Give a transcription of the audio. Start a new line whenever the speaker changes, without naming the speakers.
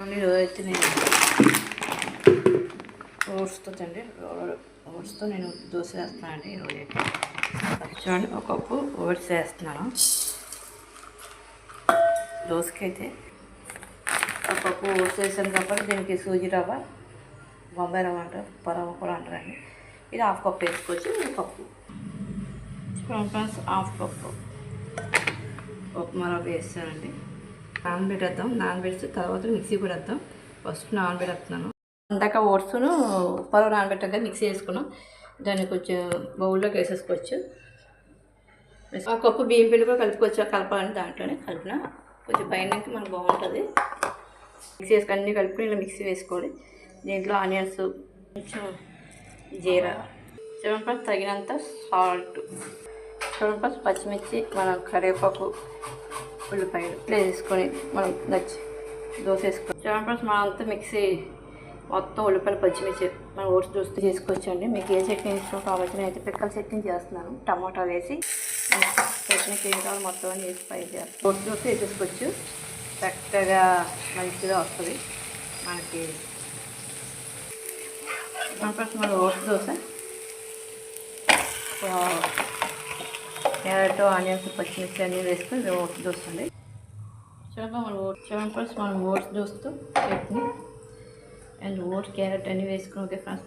ఈరోజు నేను ఓట్స్తో అండి ఓట్స్తో నేను దోశ వేస్తున్నాను అండి అయితే. చూడండి ఒక కప్పు ఓట్స్ వేస్తున్నాను. దోశకి అయితే ఒక కప్పు ఓట్స్ వేసాను కాబట్టి దీనికి సూజీ రవ్వ బొంబాయి రవ్వ అంటారు పరవ కూడా అంటారండి. ఇది హాఫ్ కప్ వేసుకోవచ్చు ఒక cup. Friends half cup. Upma రవ్వ వేస్తానండి నానబెట్టేద్దాం. నానబెట్టి తర్వాత మిక్సీ కూడా వేద్దాం. ఫస్ట్ నానబెట్టేస్తున్నాను ఇందాక ఓట్స్ను పరవ నానబెట్టాక మిక్సీ వేసుకున్నాం. దాన్ని కొంచెం బౌల్లోకి వేసేసుకోవచ్చు. ఆ కప్పు బియ్యం పిండి కూడా కలుపుకోవచ్చు? కలపాలని దాంట్లోనే కలిపిన కొంచెం పైన మనకు బాగుంటుంది. మిక్సీ వేసుకొని అన్నీ కలుపుకొని ఇలా మిక్సీ వేసుకోవాలి దీంట్లో ఆనియన్స్ కొంచెం జీరా సెవెన్ తగినంత సాల్ట్ సెవెన్ పచ్చిమిర్చి మనం కరివేపాకు ఉల్లిపాయలు ఇట్లా వేసుకొని మనం నచ్చి దోశ వేసుకోవాలి సెవెన్ ఫ్రెండ్స్ మనం అంతా మిక్సీ మొత్తం ఉల్లిపాయలు పచ్చిమిర్చి మనం ఓట్స్ దోశ చేసుకోవచ్చండి మీకు ఏ చట్నీ ఇష్టం కాబట్టి నేను అయితే పిక్కల చట్నీ చేస్తున్నాను టమాటా వేసి చట్నీకి ఏం కావాలి మొత్తం అని వేసి ఫ్రై చేస్తాను ఓట్స్ దోశ వేసేసుకోవచ్చు చక్కగా మంచిగా వస్తుంది మనకి ఫస్ట్ మన ఓట్స్ దోశ క్యారెట్ ఆనియన్స్ పచ్చిమిర్చి అన్నీ వేసుకొని ఓట్స్ దోస్తుంది. అండి చూడగా మనం ఓట్స్ సెవెన్ పర్స్ మనం ఓట్స్ దోస్తూ చట్నీ. అండ్ ఓట్స్ క్యారెట్ అన్నీ వేసుకుని ఓకే ఫ్రెండ్స్